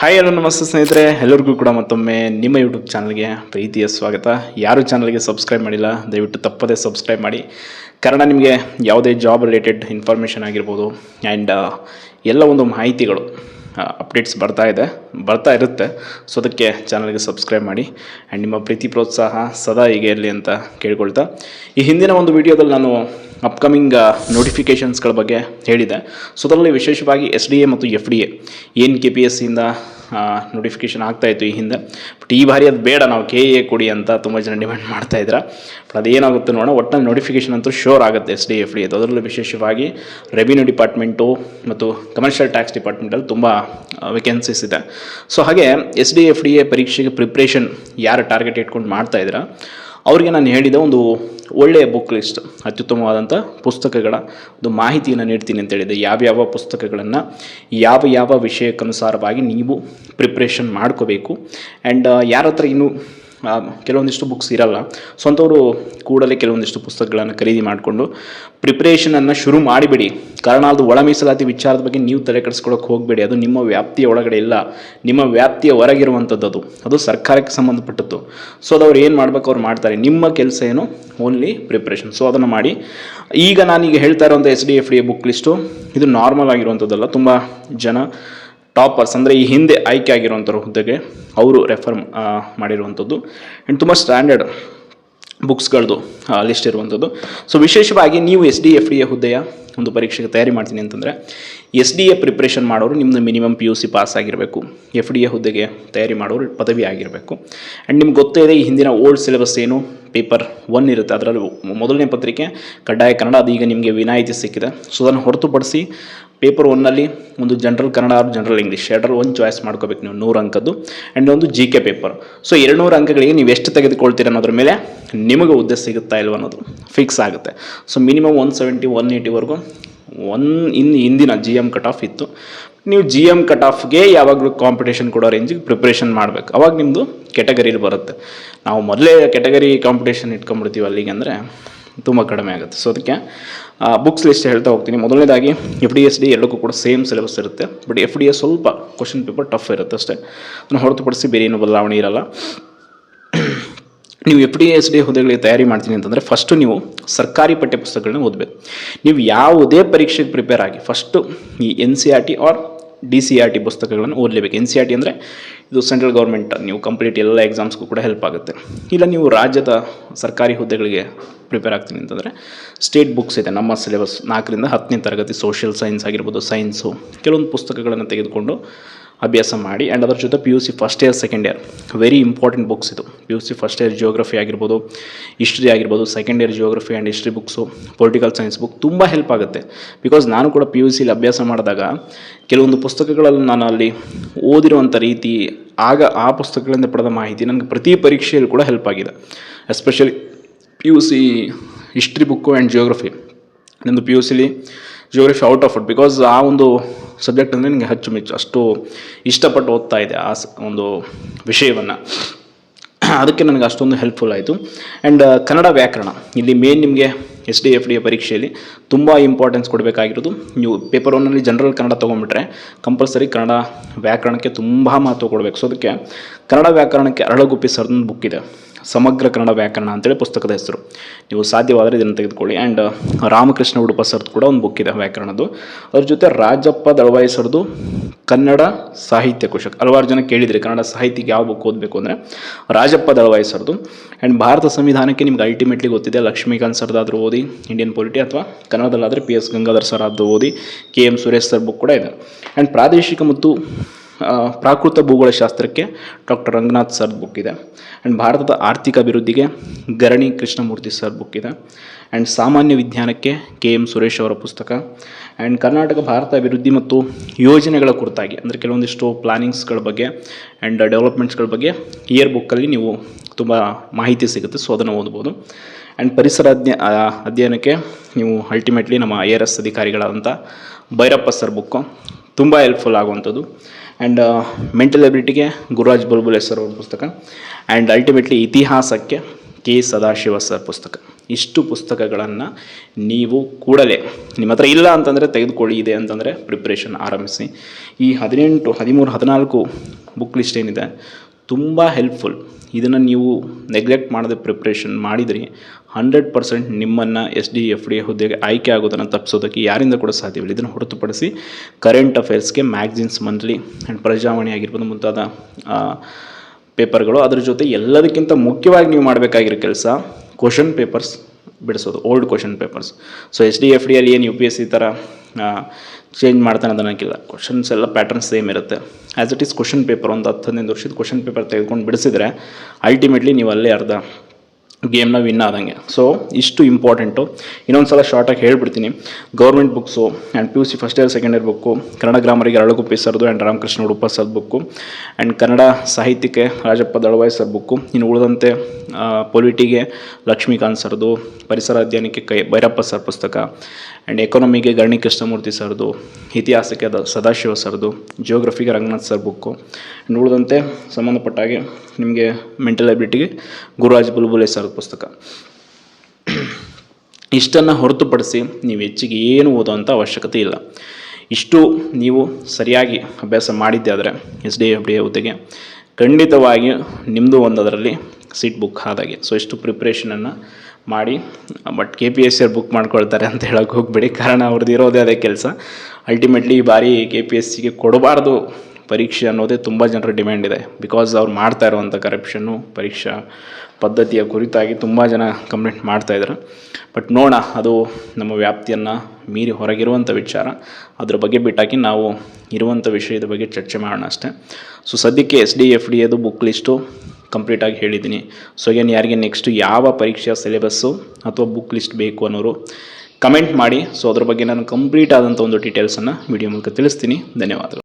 Hi hello ನಮಸ್ತೆ ಸ್ನೇಹಿತರೆ, ಎಲ್ಲರಿಗೂ ಕೂಡ ಮತ್ತೊಮ್ಮೆ ನಿಮ್ಮ ಯೂಟ್ಯೂಬ್ ಚಾನಲ್ಗೆ ಪ್ರೀತಿಯ ಸ್ವಾಗತ. ಯಾರು ಚಾನಲ್ಗೆ ಸಬ್ಸ್ಕ್ರೈಬ್ ಮಾಡಿಲ್ಲ, ದಯವಿಟ್ಟು ತಪ್ಪದೇ ಸಬ್ಸ್ಕ್ರೈಬ್ ಮಾಡಿ. ಕಾರಣ ನಿಮಗೆ ಯಾವುದೇ ಜಾಬ್ ರಿಲೇಟೆಡ್ ಇನ್ಫಾರ್ಮೇಷನ್ ಆಗಿರ್ಬೋದು ಆ್ಯಂಡ್ ಎಲ್ಲ ಒಂದು ಮಾಹಿತಿಗಳು ಅಪ್ಡೇಟ್ಸ್ ಬರ್ತಾ ಇದೆ, ಬರ್ತಾ ಇರುತ್ತೆ. ಸೊ ಅದಕ್ಕೆ ಚಾನಲ್ಗೆ ಸಬ್ಸ್ಕ್ರೈಬ್ ಮಾಡಿ ಆ್ಯಂಡ್ ನಿಮ್ಮ ಪ್ರೀತಿ ಪ್ರೋತ್ಸಾಹ ಸದಾ ಹೀಗೆ ಇರಲಿ ಅಂತ ಕೇಳ್ಕೊಳ್ತಾ. ಈ ಹಿಂದಿನ ಒಂದು ವಿಡಿಯೋದಲ್ಲಿ ನಾನು ಅಪ್ಕಮಿಂಗ್ ನೋಟಿಫಿಕೇಷನ್ಸ್ಗಳ ಬಗ್ಗೆ ಹೇಳಿದೆ. ಸೊ ಅದರಲ್ಲಿ ವಿಶೇಷವಾಗಿ ಎಸ್ ಡಿ ಎ ಮತ್ತು ಎಫ್ ಡಿ ಎ ಏನು ಕೆ ಪಿ ಎಸ್ ಸಿಯಿಂದ ನೋಟಿಫಿಕೇಷನ್ ಆಗ್ತಾಯಿತ್ತು ಈ ಹಿಂದೆ. ಬಟ್ ಈ ಬಾರಿ ಅದು ಬೇಡ, ನಾವು ಕೆ ಎ ಕೊಡಿ ಅಂತ ತುಂಬ ಜನ ಡಿಮ್ಯಾಂಡ್ ಮಾಡ್ತಾ ಇದ್ರ. ಬಟ್ ಅದೇನಾಗುತ್ತೆ ನೋಡೋಣ ಒಟ್ಟಿನಲ್ಲಿ ನೋಟಿಫಿಕೇಷನ್ ಅಂತೂ ಶೋರ್ ಆಗುತ್ತೆ ಎಸ್ ಡಿ ಎಫ್ ಡಿ ಅದು ಅದರಲ್ಲೂ ವಿಶೇಷವಾಗಿ ರೆವಿನ್ಯೂ ಡಿಪಾರ್ಟ್ಮೆಂಟು ಮತ್ತು ಕಮರ್ಷಿಯಲ್ ಟ್ಯಾಕ್ಸ್ ಡಿಪಾರ್ಟ್ಮೆಂಟಲ್ಲಿ ತುಂಬ ವೇಕೆನ್ಸೀಸ್ ಇದೆ. ಸೊ ಹಾಗೆ S D F D A ಪರೀಕ್ಷೆಗೆ ಪ್ರಿಪ್ರೇಷನ್ ಯಾರು ಟಾರ್ಗೆಟ್ ಇಟ್ಕೊಂಡು ಮಾಡ್ತಾ ಇದ್ದೀರಾ ಅವರಿಗೆ ನಾನು ಹೇಳಿದ ಒಂದು ಒಳ್ಳೆಯ ಬುಕ್ ಲಿಸ್ಟ್ ಅತ್ಯುತ್ತಮವಾದಂಥ ಪುಸ್ತಕಗಳ ಒಂದು ಮಾಹಿತಿಯನ್ನು ನೀಡ್ತೀನಿ ಅಂತ ಹೇಳಿದೆ. ಯಾವ್ಯಾವ ಪುಸ್ತಕಗಳನ್ನು ಯಾವ ಯಾವ ವಿಷಯಕ್ಕನುಸಾರವಾಗಿ ನೀವು ಪ್ರಿಪ್ರೇಷನ್ ಮಾಡ್ಕೋಬೇಕು. ಆ್ಯಂಡ್ ಯಾರ ಹತ್ರ ಇನ್ನೂ ಕೆಲವೊಂದಿಷ್ಟು ಬುಕ್ಸ್ ಇರಲ್ಲ. ಸ್ವಂತವರು ಕೂಡಲೇ ಕೆಲವೊಂದಿಷ್ಟು ಪುಸ್ತಕಗಳನ್ನು ಖರೀದಿ ಮಾಡಿಕೊಂಡು ಪ್ರಿಪ್ರೇಷನನ್ನು ಶುರು ಮಾಡಿಬಿಡಿ. ಕಾರಣ ಅದು ಒಳ ಮೀಸಲಾತಿ ವಿಚಾರದ ಬಗ್ಗೆ ನೀವು ತಲೆ ಕೆಡಿಸ್ಕೊಳ್ಳೋಕೆ ಹೋಗಬೇಡಿ. ಅದು ನಿಮ್ಮ ವ್ಯಾಪ್ತಿಯ ಒಳಗಡೆ ಇಲ್ಲ. ನಿಮ್ಮ ವ್ಯಾಪ್ತಿಯ ಹೊರಗಿರುವಂಥದ್ದು ಅದು. ಅದು ಸರ್ಕಾರಕ್ಕೆ ಸಂಬಂಧಪಟ್ಟದ್ದು. ಸೊ ಅದು ಅವ್ರು ಏನು ಮಾಡ್ಬೇಕು ಅವ್ರು ಮಾಡ್ತಾರೆ. ನಿಮ್ಮ ಕೆಲಸ ಏನು? ಓನ್ಲಿ ಪ್ರಿಪ್ರೇಷನ್ ಸೊ ಅದನ್ನು ಮಾಡಿ. ಈಗ ನಾನೀಗ ಹೇಳ್ತಾ ಇರೋಂಥ S D F D book list ಇದು ನಾರ್ಮಲ್ ಆಗಿರುವಂಥದ್ದಲ್ಲ ತುಂಬ ಜನ ಟಾಪರ್ಸ್ ಅಂದರೆ ಈ ಹಿಂದೆ ಆಯ್ಕೆ ಆಗಿರುವಂಥವ್ರ ಹುದ್ದೆಗೆ ಅವರು ರೆಫರ್ ಮಾಡಿರುವಂಥದ್ದು. ಆ್ಯಂಡ್ ತುಂಬ ಸ್ಟ್ಯಾಂಡರ್ಡ್ ಬುಕ್ಸ್ಗಳದ್ದು ಲಿಸ್ಟ್ ಇರುವಂಥದ್ದು. ಸೊ ವಿಶೇಷವಾಗಿ ನೀವು S D F D A ಹುದ್ದೆಯ ಒಂದು ಪರೀಕ್ಷೆಗೆ ತಯಾರಿ ಮಾಡ್ತೀನಿ ಅಂತಂದರೆ ಎಸ್ ಡಿ ಎ ಪ್ರಿಪ್ರೇಷನ್ ಮಾಡೋರು ನಿಮ್ಮದು minimum P U C pass ಆಗಿರಬೇಕು. ಎಫ್ ಡಿ ಎ ಹುದ್ದೆಗೆ ತಯಾರಿ ಮಾಡೋರು ಪದವಿ ಆಗಿರಬೇಕು. ಆ್ಯಂಡ್ ನಿಮ್ಗೆ ಗೊತ್ತೇ ಇದೆ ಈ ಹಿಂದಿನ ಓಲ್ಡ್ ಸಿಲೆಬಸ್ ಏನು? ಪೇಪರ್ ಒನ್ ಇರುತ್ತೆ. ಅದರಲ್ಲಿ ಮೊದಲನೇ ಪತ್ರಿಕೆ ಕಡ್ಡಾಯ ಕನ್ನಡ ಅದು ಈಗ ನಿಮಗೆ ವಿನಾಯಿತಿ ಸಿಕ್ಕಿದೆ. ಸೊ ಅದನ್ನು ಹೊರತುಪಡಿಸಿ ಪೇಪರ್ ಒನ್ನಲ್ಲಿ ಒಂದು general Kannada or general English ಎರಡರಲ್ಲಿ ಒಂದು ಚಾಯ್ಸ್ ಮಾಡ್ಕೋಬೇಕು ನೀವು, ನೂರು ಅಂಕದ್ದು. ಆ್ಯಂಡ್ ಒಂದು ಜಿ ಕೆ ಪೇಪರ್ ಸೊ ಎರಡುನೂರು ಅಂಕಗಳಿಗೆ ನೀವು ಎಷ್ಟು ತೆಗೆದುಕೊಳ್ತೀರ ಅನ್ನೋದ್ರ ಮೇಲೆ ನಿಮಗೆ ಉದ್ದೇಶ ಸಿಗುತ್ತಾ ಇಲ್ವ ಅನ್ನೋದು ಫಿಕ್ಸ್ ಆಗುತ್ತೆ. So minimum one seventy one ಏಯ್ಟಿವರೆಗೂ one in ಹಿಂದಿನ ಜಿ ಎಂ ಕಟ್ ಆಫ್ ಇತ್ತು. ನೀವು ಜಿ ಎಂ ಕಟ್ ಆಫ್ಗೆ ಯಾವಾಗಲೂ ಕಾಂಪಿಟೇಷನ್ ಕೊಡೋ ರೇಂಜಿಗೆ ಪ್ರಿಪ್ರೇಷನ್ ಮಾಡಬೇಕು. ಅವಾಗ ನಿಮ್ಮದು ಕೆಟಗರಿಲಿ ಬರುತ್ತೆ. ನಾವು ಮೊದಲೇ ಕೆಟಗರಿ ಕಾಂಪಿಟೇಷನ್ ಇಟ್ಕೊಂಡ್ಬಿಡ್ತೀವಿ ಅಲ್ಲಿಗೆ ಅಂದರೆ ತುಂಬ ಕಡಿಮೆ ಆಗುತ್ತೆ. ಸೊ ಅದಕ್ಕೆ ಬುಕ್ಸ್ ಲಿಸ್ಟ್ ಹೇಳ್ತಾ ಹೋಗ್ತೀನಿ. ಮೊದಲನೇದಾಗಿ ಎಫ್ ಡಿ ಎಸ್ ಡಿ ಎರಡಕ್ಕೂ ಕೂಡ ಸೇಮ್ ಸಿಲೆಬಸ್ ಇರುತ್ತೆ. ಬಟ್ ಎಫ್ ಡಿ ಎಸ್ ಸ್ವಲ್ಪ ಕ್ವಶನ್ ಪೇಪರ್ ಟಫ್ ಇರುತ್ತೆ ಅಷ್ಟೇ. ಅದನ್ನು ಹೊರತುಪಡಿಸಿ ಬೇರೆ ಏನು ಬದಲಾವಣೆ ಇರಲ್ಲ. ನೀವು ಎಫ್ ಡಿ ಎಸ್ ಡಿ ಹುದ್ದೆಗಳಿಗೆ ತಯಾರಿ ಮಾಡ್ತೀನಿ ಅಂತಂದರೆ ಫಸ್ಟು ನೀವು ಸರ್ಕಾರಿ ಪಠ್ಯಪುಸ್ತಕಗಳನ್ನ ಓದಬೇಕು. ನೀವು ಯಾವುದೇ ಪರೀಕ್ಷೆಗೆ ಪ್ರಿಪೇರ್ ಆಗಿ ಫಸ್ಟು ಈ N C R T R D C R T ಪುಸ್ತಕಗಳನ್ನು ಓದಲೇಬೇಕು. ಎನ್ ಸಿ ಆರ್ ಟಿ ಅಂದರೆ ಇದು ಸೆಂಟ್ರಲ್ ಗೌರ್ಮೆಂಟ್, ನೀವು ಕಂಪ್ಲೀಟ್ ಎಲ್ಲ ಎಕ್ಸಾಮ್ಸ್ಗೂ ಕೂಡ ಹೆಲ್ಪ್ ಆಗುತ್ತೆ. ಇಲ್ಲ, ನೀವು ರಾಜ್ಯದ ಸರ್ಕಾರಿ ಹುದ್ದೆಗಳಿಗೆ ಪ್ರಿಪೇರ್ ಆಗ್ತೀನಿ ಅಂತಂದರೆ ಸ್ಟೇಟ್ ಬುಕ್ಸ್ ಇದೆ. ನಮ್ಮ ಸಿಲೆಬಸ್ ನಾಲ್ಕರಿಂದ ಹತ್ತನೇ ತರಗತಿ ಸೋಷಿಯಲ್ ಸೈನ್ಸ್ ಆಗಿರ್ಬೋದು, ಸೈನ್ಸು. ಕೆಲವೊಂದು ಪುಸ್ತಕಗಳನ್ನು ತೆಗೆದುಕೊಂಡು ಅಭ್ಯಾಸ ಮಾಡಿ ಆ್ಯಂಡ್ ಅದರ ಜೊತೆ P U C first year second year very important books ಇದು. P U C first year geography ಆಗಿರ್ಬೋದು ಹಿಸ್ಟ್ರಿ ಆಗಿರ್ಬೋದು second year geography and history books political science book ತುಂಬ ಹೆಲ್ಪ್ ಆಗುತ್ತೆ. ಬಿಕಾಸ್ ನಾನು ಕೂಡ ಪಿ ಯು ಸಿಲಿ ಅಭ್ಯಾಸ ಮಾಡಿದಾಗ ಕೆಲವೊಂದು ಪುಸ್ತಕಗಳಲ್ಲಿ ನಾನು ಅಲ್ಲಿ ಓದಿರುವಂಥ ರೀತಿ ಆಗ ಆ ಪುಸ್ತಕಗಳಿಂದ ಪಡೆದ ಮಾಹಿತಿ ನನಗೆ ಪ್ರತಿ ಪರೀಕ್ಷೆಯಲ್ಲೂ ಕೂಡ ಹೆಲ್ಪ್ ಆಗಿದೆ. Especially P U C history book and geography ನಂದು P U ಸಿಲಿ geography out of it because ಆ ಒಂದು ಸಬ್ಜೆಕ್ಟ್ ಅಂದರೆ ನನಗೆ ಅಚ್ಚುಮೆಚ್ಚು ಅಷ್ಟು ಇಷ್ಟಪಟ್ಟು ಓದ್ತಾ ಇದೆ ಆ ಒಂದು ವಿಷಯವನ್ನು. ಅದಕ್ಕೆ ನನಗೆ ಅಷ್ಟೊಂದು ಹೆಲ್ಪ್ಫುಲ್ ಆಯಿತು. ಆ್ಯಂಡ್ ಕನ್ನಡ ವ್ಯಾಕರಣ. ಇಲ್ಲಿ ಮೇನ್ ನಿಮಗೆ ಎಸ್ ಡಿ ಎಫ್ ಡಿ ಪರೀಕ್ಷೆಯಲ್ಲಿ ತುಂಬ ಇಂಪಾರ್ಟೆನ್ಸ್ ಕೊಡಬೇಕಾಗಿರೋದು. ನೀವು ಪೇಪರ್ ಒನ್ನಲ್ಲಿ ಜನರಲ್ ಕನ್ನಡ ತೊಗೊಂಬಿಟ್ರೆ ಕಂಪಲ್ಸರಿ ಕನ್ನಡ ವ್ಯಾಕರಣಕ್ಕೆ ತುಂಬ ಮಹತ್ವ ಕೊಡಬೇಕು. ಸೊ ಅದಕ್ಕೆ ಕನ್ನಡ ವ್ಯಾಕರಣಕ್ಕೆ ಅರಳಗುಪ್ಪಿ ಸರ್ದೊಂದು ಬುಕ್ ಇದೆ. ಸಮಗ್ರ ಕನ್ನಡ ವ್ಯಾಕರಣ ಅಂತೇಳಿ ಪುಸ್ತಕದ ಹೆಸರು. ನೀವು ಸಾಧ್ಯವಾದರೆ ಇದನ್ನು ತೆಗೆದುಕೊಳ್ಳಿ. ಆ್ಯಂಡ್ ರಾಮಕೃಷ್ಣ ಉಡುಪ ಸರ್ದು ಕೂಡ ಒಂದು ಬುಕ್ ಇದೆ ವ್ಯಾಕರಣದ್ದು. ಅದ್ರ ಜೊತೆ ರಾಜಪ್ಪ ದಳವಾಯಿ ಸರ್ದು ಕನ್ನಡ ಸಾಹಿತ್ಯ ಕೋಶ ಹಲವಾರು ಜನ ಕೇಳಿದರೆ ಕನ್ನಡ ಸಾಹಿತ್ಯಕ್ಕೆ ಯಾವ ಬುಕ್ ಓದಬೇಕು ಅಂದರೆ ರಾಜಪ್ಪ ದಳವಾಯಿ ಸರ್ದು. ಆ್ಯಂಡ್ ಭಾರತ ಸಂವಿಧಾನಕ್ಕೆ ನಿಮ್ಗೆ ಅಲ್ಟಿಮೇಟ್ಲಿ ಗೊತ್ತಿದೆ ಲಕ್ಷ್ಮೀಕಾಂತ್ ಸರ್ದಾದರೂ ಓದಿ ಇಂಡಿಯನ್ ಪೊಲಿಟಿ ಅಥವಾ ಕನ್ನಡದಲ್ಲಾದರೆ ಪಿ ಎಸ್ ಗಂಗಾಧರ್ ಸರ್ ಆದರೂ ಓದಿ K M Suresh sir book ಕೂಡ ಇದೆ. ಆ್ಯಂಡ್ ಪ್ರಾದೇಶಿಕ ಮತ್ತು ಪ್ರಾಕೃತ ಭೂಗೋಳಶಾಸ್ತ್ರಕ್ಕೆ ಡಾಕ್ಟರ್ ರಂಗನಾಥ್ ಸರ್ ಬುಕ್ ಇದೆ. ಆ್ಯಂಡ್ ಭಾರತದ ಆರ್ಥಿಕ ಅಭಿವೃದ್ಧಿಗೆ ಗರಣಿ ಕೃಷ್ಣಮೂರ್ತಿ ಸರ್ ಬುಕ್ ಇದೆ. ಆ್ಯಂಡ್ ಸಾಮಾನ್ಯ ವಿಜ್ಞಾನಕ್ಕೆ ಕೆ ಎಂ ಸುರೇಶ್ ಅವರ ಪುಸ್ತಕ. ಆ್ಯಂಡ್ ಕರ್ನಾಟಕ ಭಾರತ ಅಭಿವೃದ್ಧಿ ಮತ್ತು ಯೋಜನೆಗಳ ಕುರಿತಾಗಿ, ಅಂದರೆ ಕೆಲವೊಂದಿಷ್ಟು ಪ್ಲಾನಿಂಗ್ಸ್ಗಳ ಬಗ್ಗೆ ಆ್ಯಂಡ್ ಡೆವಲಪ್ಮೆಂಟ್ಸ್ಗಳ ಬಗ್ಗೆ ಇಯರ್ ಬುಕ್ಕಲ್ಲಿ ನೀವು ತುಂಬ ಮಾಹಿತಿ ಸಿಗುತ್ತೆ ಸೊ ಅದನ್ನು ಓದ್ಬೋದು. ಆ್ಯಂಡ್ ಪರಿಸರ ಅಧ್ಯ ಅಧ್ಯಯನಕ್ಕೆ ನೀವು ಅಲ್ಟಿಮೇಟ್ಲಿ ನಮ್ಮ ಐ ಆರ್ ಎಸ್ ಅಧಿಕಾರಿಗಳಾದಂಥ ಭೈರಪ್ಪ ಸರ್ ಬುಕ್ಕು ತುಂಬ ಹೆಲ್ಪ್ಫುಲ್ ಆಗುವಂಥದ್ದು. ಆ್ಯಂಡ್ ಮೆಂಟಲ್ ಎಬಿಲಿಟಿಗೆ ಗುರುರಾಜ್ ಬಲ್ಬುಲೆ ಸರ್ ಅವ್ರ ಪುಸ್ತಕ. ಆ್ಯಂಡ್ ಅಲ್ಟಿಮೇಟ್ಲಿ ಇತಿಹಾಸಕ್ಕೆ ಕೆ ಸದಾಶಿವ ಸರ್ ಪುಸ್ತಕ. ಇಷ್ಟು ಪುಸ್ತಕಗಳನ್ನು ನೀವು ಕೂಡಲೇ ನಿಮ್ಮ ಹತ್ರ ಇಲ್ಲ ಅಂತಂದರೆ ತೆಗೆದುಕೊಳ್ಳಿ, ಇದೆ ಅಂತಂದರೆ ಪ್ರಿಪ್ರೇಷನ್ ಆರಂಭಿಸಿ. ಈ ಹದಿನೆಂಟು, ಹದಿಮೂರು, ಹದಿನಾಲ್ಕು ಬುಕ್ ಲಿಸ್ಟ್ ಏನಿದೆ ತುಂಬ ಹೆಲ್ಪ್ಫುಲ್ ಇದನ್ನು ನೀವು ನೆಗ್ಲೆಕ್ಟ್ ಮಾಡದೆ ಪ್ರಿಪ್ರೇಷನ್ ಮಾಡಿದರೆ ಹಂಡ್ರೆಡ್ ಪರ್ಸೆಂಟ್ ನಿಮ್ಮನ್ನು ಎಸ್ ಡಿ ಎಫ್ ಡಿ ಹುದ್ದೆಗೆ ಆಯ್ಕೆ ಆಗೋದನ್ನು ತಪ್ಪಿಸೋದಕ್ಕೆ ಯಾರಿಂದ ಕೂಡ ಸಾಧ್ಯವಿಲ್ಲ. ಇದನ್ನು ಹೊರತುಪಡಿಸಿ ಕರೆಂಟ್ ಅಫೇರ್ಸ್ಗೆ ಮ್ಯಾಗ್ಝಿನ್ಸ್ ಮಂತ್ಲಿ ಆ್ಯಂಡ್ ಪ್ರಜಾವಾಣಿ ಆಗಿರ್ಬೋದು ಮುಂತಾದ ಪೇಪರ್ಗಳು ಅದರ ಜೊತೆ ಎಲ್ಲದಕ್ಕಿಂತ ಮುಖ್ಯವಾಗಿ ನೀವು ಮಾಡಬೇಕಾಗಿರೋ ಕೆಲಸ ಕ್ವಶನ್ ಪೇಪರ್ಸ್ ಬಿಡಿಸೋದು old question papers so S D F ಡಿಯಲ್ಲಿ ಏನು ಯು ಪಿ ಎಸ್ ಸಿ ಥರ ಚೇಂಜ್ ಮಾಡ್ತಾನೆ ಅದನ್ನಕ್ಕಿಲ್ಲ ಕ್ವಶನ್ಸ್ ಎಲ್ಲ ಪ್ಯಾಟರ್ನ್ ಸೇಮ್ ಇರುತ್ತೆ. As it is question paper ಒಂದು ಹತ್ತು ಹದಿನೈದು ವರ್ಷದ ಕ್ವಶನ್ ಪೇಪರ್ ತೆಗೆದುಕೊಂಡು ಬಿಡಿಸಿದ್ರೆ ಅಲ್ಟಿಮೇಟ್ಲಿ ನೀವು ಅಲ್ಲೇ ಅರ್ಧ. ಗೇಮ್ನ ವಿನ್ ಆದಂಗೆ. ಸೊ ಇಷ್ಟು ಇಂಪಾರ್ಟೆಂಟು ಇನ್ನೊಂದು ಸಲ ಶಾರ್ಟಾಗಿ ಹೇಳ್ಬಿಡ್ತೀನಿ. Government books and P U C first year second year book Kannada ಗ್ರಾಮರಿಗೆ Aralaguppi ಸರ್ದು and Ramakrishna Udupa sir book and Kannada ಸಾಹಿತ್ಯಕ್ಕೆ ರಾಜಪ್ಪ ದಳವಾಯಿ ಸರ್ ಬುಕ್ಕು ಇನ್ನು ಉಳಿದಂತೆ ಪೊಲಿಟಿಗೆ ಲಕ್ಷ್ಮೀಕಾಂತ್ ಸರ್ದು, ಪರಿಸರ ಅಧ್ಯಯನಕ್ಕೆ ಕೈ, ಭೈರಪ್ಪ ಸರ್ ಪುಸ್ತಕ ಆ್ಯಂಡ್ ಎಕಾನಮಿಗೆ ಗರಣಿ ಕೃಷ್ಣಮೂರ್ತಿ ಸರ್ದು, ಇತಿಹಾಸಕ್ಕೆ ಸದಾಶಿವ ಸರ್ದು ಜಿಯೋಗ್ರಫಿಗೆ ರಂಗನಾಥ್ ಸರ್ ಬುಕ್ಕು ಆ್ಯಂಡ್ ಉಳಿದಂತೆ ಸಂಬಂಧಪಟ್ಟ ಹಾಗೆ ನಿಮಗೆ ಮೆಂಟಲ್ ಎಬಿಲಿಟಿಗೆ ಗುರುರಾಜ್ ಬುಲ್ಬುಲೆ ಸರ್ ಪುಸ್ತಕ. ಇಷ್ಟನ್ನು ಹೊರತುಪಡಿಸಿ ನೀವು ಹೆಚ್ಚಿಗೆ ಏನು ಓದೋವಂಥ ಅವಶ್ಯಕತೆ ಇಲ್ಲ. ಇಷ್ಟು ನೀವು ಸರಿಯಾಗಿ ಅಭ್ಯಾಸ ಮಾಡಿದ್ದೆ ಆದರೆ ಎಸ್ ಡಿ ಎಫ್ ಡಿ ಹುದ್ದೆಗೆ ಖಂಡಿತವಾಗಿ ನಿಮ್ಮದು ಒಂದು ಅದರಲ್ಲಿ ಸೀಟ್ ಬುಕ್ ಆದಾಗೆ. ಸೊ ಇಷ್ಟು ಪ್ರಿಪ್ರೇಷನನ್ನು ಮಾಡಿ but K P S C book ಮಾಡ್ಕೊಳ್ತಾರೆ ಅಂತ ಹೇಳೋಕೆ ಹೋಗಬೇಡಿ. ಕಾರಣ ಅವ್ರದ್ದು ಇರೋದೇ ಅದೇ ಕೆಲಸ. ಅಲ್ಟಿಮೇಟ್ಲಿ ಈ ಬಾರಿ ಕೆ ಪಿ ಎಸ್ ಸಿಗೆ ಕೊಡಬಾರ್ದು ಪರೀಕ್ಷೆ ಅನ್ನೋದೇ ತುಂಬ ಜನರ ಡಿಮ್ಯಾಂಡ್ ಇದೆ. ಬಿಕಾಸ್ ಅವ್ರು ಮಾಡ್ತಾ ಇರುವಂಥ ಕರಪ್ಷನ್ನು ಪರೀಕ್ಷಾ ಪದ್ಧತಿಯ ಕುರಿತಾಗಿ ತುಂಬ ಜನ ಕಂಪ್ಲೇಂಟ್ ಮಾಡ್ತಾಯಿದ್ದಾರೆ ಬಟ್ ನೋಡೋಣ, ಅದು ನಮ್ಮ ವ್ಯಾಪ್ತಿಯನ್ನು ಮೀರಿ ಹೊರಗಿರುವಂಥ ವಿಚಾರ. ಅದ್ರ ಬಗ್ಗೆ ಬಿಟ್ಟಾಕಿ ನಾವು ಇರುವಂಥ ವಿಷಯದ ಬಗ್ಗೆ ಚರ್ಚೆ ಮಾಡೋಣ ಅಷ್ಟೇ. ಸೊ ಸದ್ಯಕ್ಕೆ ಎಸ್ ಡಿ ಎಫ್ ಡಿ ಅದು ಬುಕ್ ಲಿಸ್ಟು ಕಂಪ್ಲೀಟಾಗಿ ಹೇಳಿದ್ದೀನಿ. ಸೊ ಏನು ಯಾರಿಗೆ ನೆಕ್ಸ್ಟು ಯಾವ ಪರೀಕ್ಷೆಯ ಸಿಲೆಬಸ್ಸು ಅಥವಾ ಬುಕ್ ಲಿಸ್ಟ್ ಬೇಕು ಅನ್ನೋರು ಕಮೆಂಟ್ ಮಾಡಿ. ಸೊ ಅದ್ರ ಬಗ್ಗೆ ನಾನು ಕಂಪ್ಲೀಟ್ ಆದಂಥ ಒಂದು ಡೀಟೇಲ್ಸನ್ನು ವಿಡಿಯೋ ಮೂಲಕ ತಿಳಿಸ್ತೀನಿ. ಧನ್ಯವಾದಗಳು.